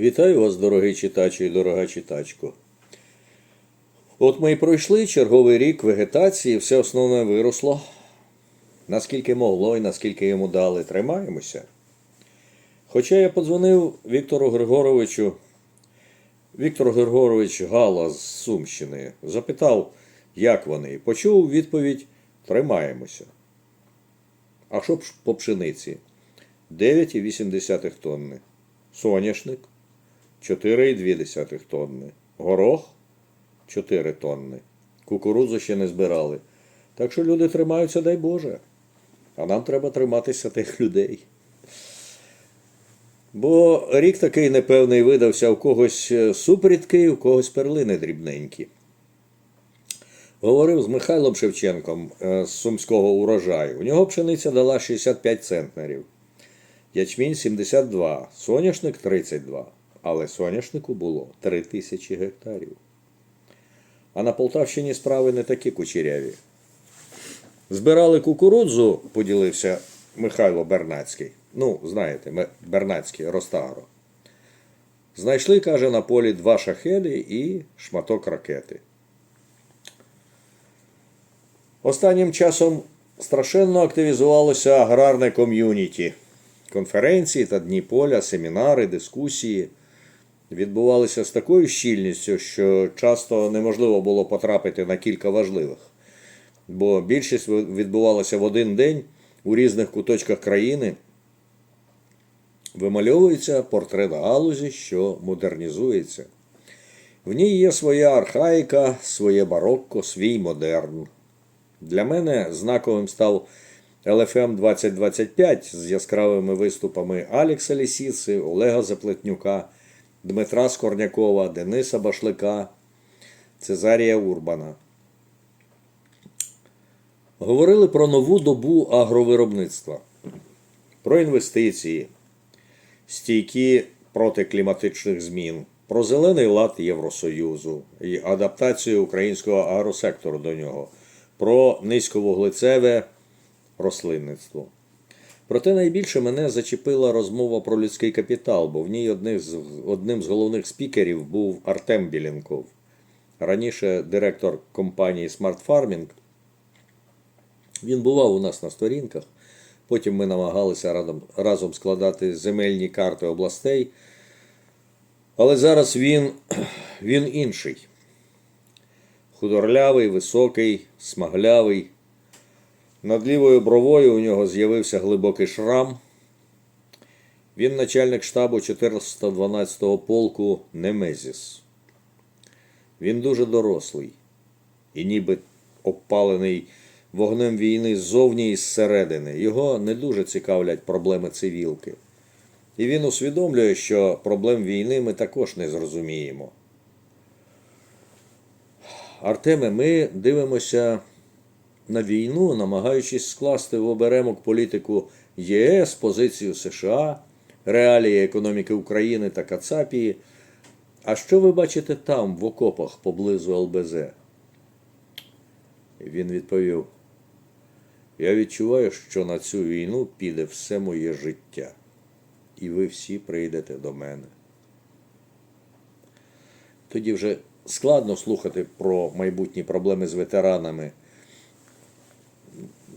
Вітаю вас, дорогий читачі і дорога читачко. От ми і пройшли черговий рік вегетації, все основне виросло. Наскільки могло і наскільки йому дали, тримаємося. Хоча я подзвонив Віктору Григоровичу, Віктор Григорович Гала з Сумщини, запитав, як вони, почув відповідь Тримаємося. А що по пшениці? 9,8 тонни. Соняшник 4,2 тонни. Горох 4 тонни. Кукурудзу ще не збирали. Так що люди тримаються, дай Боже. А нам треба триматися тих людей. Бо рік такий непевний видався у когось е, супрідки, у когось перлини дрібненькі. Говорив з Михайлом Шевченком е, з сумського урожаю. У нього пшениця дала 65 центнерів. Ячмінь 72, соняшник 32. Але соняшнику було 3 тисячі гектарів. А на Полтавщині справи не такі кучеряві. Збирали кукурудзу, поділився Михайло Бернацький. Ну, знаєте, Бернацький, Ростагро. Знайшли, каже, на полі два шахеди і шматок ракети. Останнім часом страшенно активізувалося аграрне ком'юніті. Конференції та дні поля, семінари, дискусії відбувалися з такою щільністю, що часто неможливо було потрапити на кілька важливих. Бо більшість відбувалася в один день у різних куточках країни. Вимальовується портрет галузі, що модернізується. В ній є своя архаїка, своє барокко, свій модерн. Для мене знаковим став LFM 2025 з яскравими виступами Алекса Лісіци, Олега Заплетнюка, Дмитра Скорнякова, Дениса Башлика, Цезарія Урбана. Говорили про нову добу агровиробництва, про інвестиції, стійкі проти кліматичних змін, про зелений лад Євросоюзу і адаптацію українського агросектору до нього, про низьковуглецеве рослинництво. Проте найбільше мене зачепила розмова про людський капітал, бо в ній з, одним з головних спікерів був Артем Білінков. Раніше директор компанії Smart Farming. Він бував у нас на сторінках. Потім ми намагалися разом складати земельні карти областей. Але зараз він, він інший. Худорлявий, високий, смаглявий. Над лівою бровою у нього з'явився глибокий шрам. Він начальник штабу 412-го полку Немезіс. Він дуже дорослий і ніби обпалений вогнем війни ззовні і зсередини. Його не дуже цікавлять проблеми цивілки. І він усвідомлює, що проблем війни ми також не зрозуміємо. Артеме, ми дивимося на війну, намагаючись скласти в оберемок політику ЄС, позицію США, реалії економіки України та Кацапії. А що ви бачите там, в окопах поблизу ЛБЗ? Він відповів: Я відчуваю, що на цю війну піде все моє життя, і ви всі прийдете до мене. Тоді вже складно слухати про майбутні проблеми з ветеранами.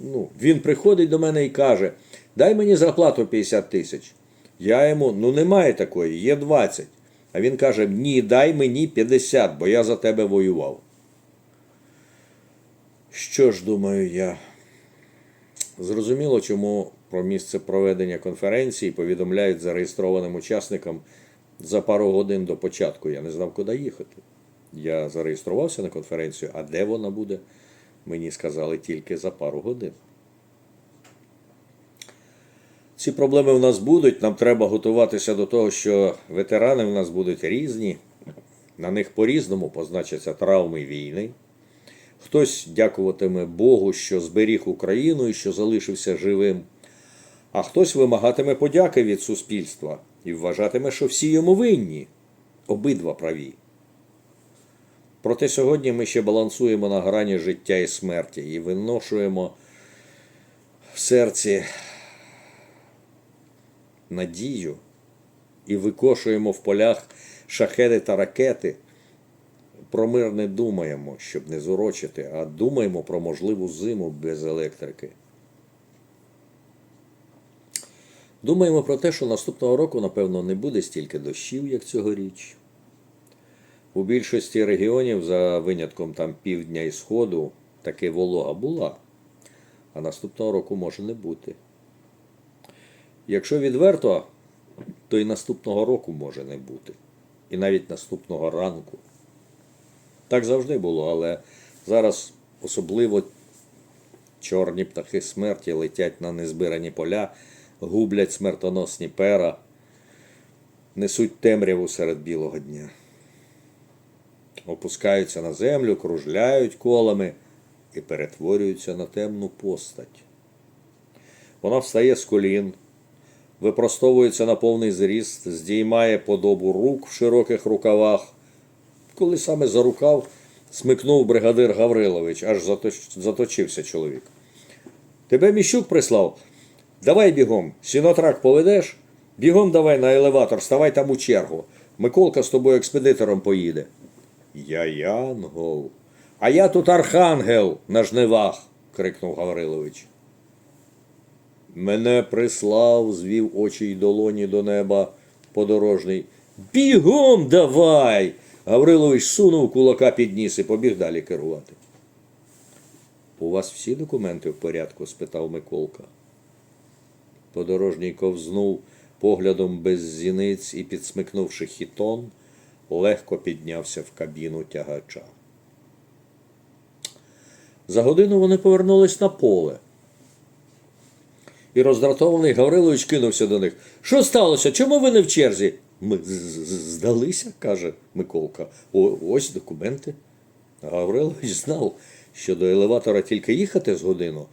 Ну, він приходить до мене і каже: дай мені зарплату 50 тисяч. Я йому, ну немає такої, є 20. А він каже: Ні, дай мені 50, бо я за тебе воював. Що ж, думаю я, зрозуміло, чому про місце проведення конференції повідомляють зареєстрованим учасникам за пару годин до початку. Я не знав, куди їхати. Я зареєструвався на конференцію, а де вона буде, мені сказали тільки за пару годин. Ці проблеми в нас будуть. Нам треба готуватися до того, що ветерани в нас будуть різні, на них по-різному позначаться травми війни. Хтось дякуватиме Богу, що зберіг Україну і що залишився живим, а хтось вимагатиме подяки від суспільства і вважатиме, що всі йому винні, обидва праві. Проте сьогодні ми ще балансуємо на грані життя і смерті і виношуємо в серці надію і викошуємо в полях шахеди та ракети, про мир не думаємо, щоб не зурочити, а думаємо про можливу зиму без електрики. Думаємо про те, що наступного року, напевно, не буде стільки дощів, як цьогоріч. У більшості регіонів, за винятком там півдня і сходу, таки волога була, а наступного року може не бути. Якщо відверто, то і наступного року може не бути. І навіть наступного ранку. Так завжди було, але зараз особливо чорні птахи смерті летять на незбирані поля, гублять смертоносні пера, несуть темряву серед білого дня. Опускаються на землю, кружляють колами і перетворюються на темну постать. Вона встає з колін, випростовується на повний зріст, здіймає подобу рук в широких рукавах. Коли саме за рукав смикнув бригадир Гаврилович, аж заточився чоловік. Тебе міщук прислав? Давай бігом, сінотрак поведеш? Бігом давай на елеватор, ставай там у чергу. Миколка з тобою експедитором поїде. Я Янгол. А я тут архангел на жнивах, крикнув Гаврилович. Мене прислав, звів очі й долоні до неба подорожний. Бігом давай. Гаврилович сунув кулака під ніс і побіг далі керувати. У вас всі документи в порядку? спитав Миколка. Подорожній ковзнув поглядом без зіниць і, підсмикнувши хітон, легко піднявся в кабіну тягача. За годину вони повернулись на поле. І роздратований Гаврилович кинувся до них. Що сталося? Чому ви не в черзі? Ми здалися, каже Миколка. О, ось документи. Гаврилович знав, що до елеватора тільки їхати з годину,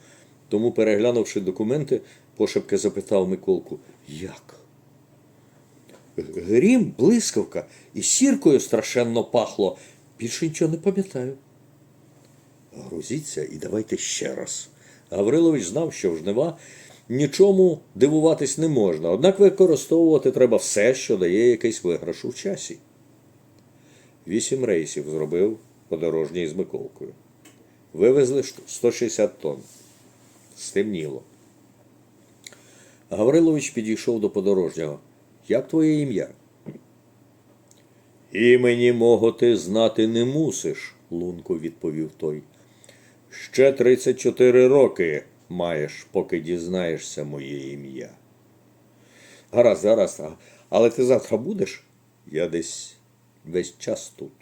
тому, переглянувши документи, пошепки запитав Миколку, як? Грім, блискавка і сіркою страшенно пахло. Більше нічого не пам'ятаю. Грузіться і давайте ще раз. Гаврилович знав, що в жнива нічому дивуватись не можна, однак використовувати треба все, що дає якийсь виграш у часі. Вісім рейсів зробив подорожній з Миколкою. Вивезли 160 тонн. Стемніло. Гаврилович підійшов до подорожнього. Як твоє ім'я? Імені мого ти знати не мусиш, лунко відповів той. Ще 34 роки маєш, поки дізнаєшся моє ім'я. Гаразд, гаразд, але ти завтра будеш? Я десь весь час тут.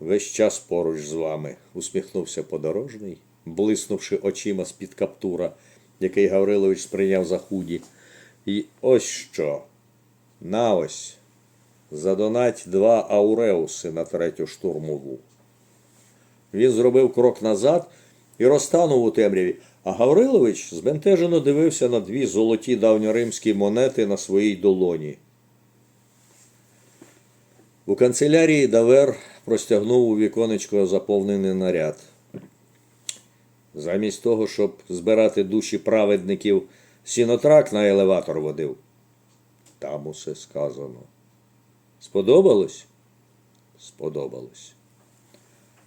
Весь час поруч з вами, усміхнувся подорожний, блиснувши очима з-під каптура, який Гаврилович сприйняв за худі. І ось що. На ось. Задонать два ауреуси на третю штурмову. Він зробив крок назад і розтанув у темряві, а Гаврилович збентежено дивився на дві золоті давньоримські монети на своїй долоні. У канцелярії Давер простягнув у віконечко заповнений наряд. Замість того, щоб збирати душі праведників, сінотрак на елеватор водив. Там усе сказано. Сподобалось? Сподобалось.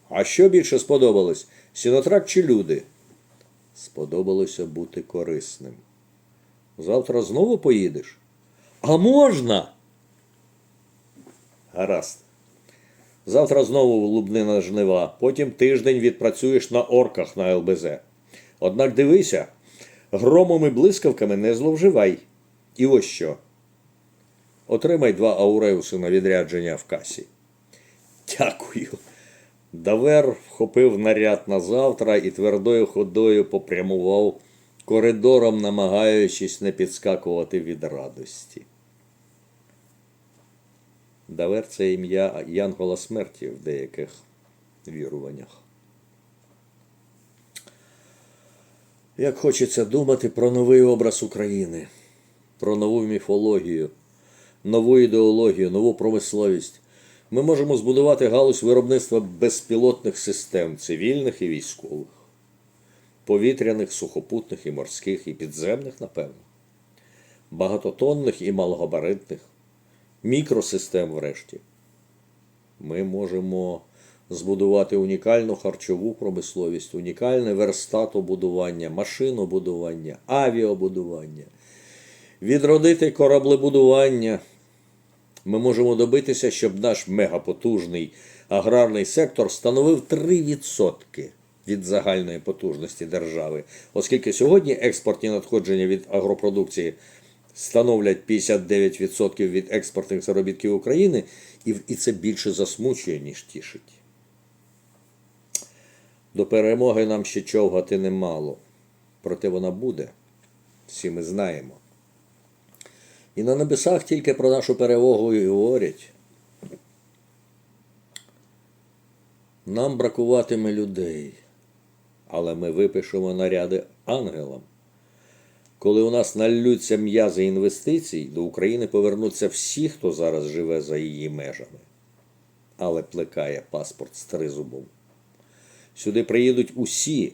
А що більше сподобалось? Сінотрак чи люди? Сподобалося бути корисним. Завтра знову поїдеш? А можна? Гаразд. Завтра знову Лубнина жнива, потім тиждень відпрацюєш на орках на ЛБЗ. Однак дивися, громом і блискавками не зловживай. І ось що. Отримай два ауреуси на відрядження в касі. Дякую. Давер вхопив наряд на завтра і твердою ходою попрямував коридором, намагаючись не підскакувати від радості. Давер це ім'я Янгола смерті в деяких віруваннях. Як хочеться думати про новий образ України, про нову міфологію, нову ідеологію, нову промисловість. Ми можемо збудувати галузь виробництва безпілотних систем, цивільних і військових, повітряних, сухопутних і морських, і підземних, напевно. багатотонних і малогабаритних, мікросистем врешті. Ми можемо збудувати унікальну харчову промисловість, унікальне верстатобудування, машинобудування, авіабудування, відродити кораблебудування. Ми можемо добитися, щоб наш мегапотужний аграрний сектор становив 3% від загальної потужності держави, оскільки сьогодні експортні надходження від агропродукції становлять 59% від експортних заробітків України, і, це більше засмучує, ніж тішить. До перемоги нам ще човгати немало, проте вона буде, всі ми знаємо. І на небесах тільки про нашу перемогу і говорять. Нам бракуватиме людей, але ми випишемо наряди ангелам. Коли у нас наллються м'язи інвестицій, до України повернуться всі, хто зараз живе за її межами, але плекає паспорт з тризубом. Сюди приїдуть усі,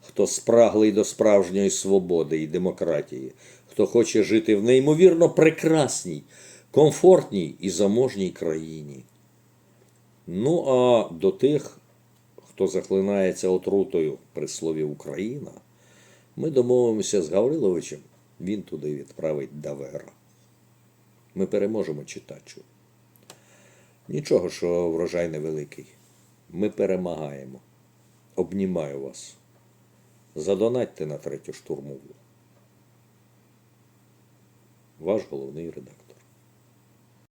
хто спраглий до справжньої свободи і демократії, хто хоче жити в неймовірно прекрасній, комфортній і заможній країні. Ну а до тих, хто захлинається отрутою при слові Україна, ми домовимося з Гавриловичем, він туди відправить Давера. Ми переможемо читачу. Нічого, що врожай невеликий. Ми перемагаємо. Обнімаю вас. Задонатьте на третю штурмову. Ваш головний редактор.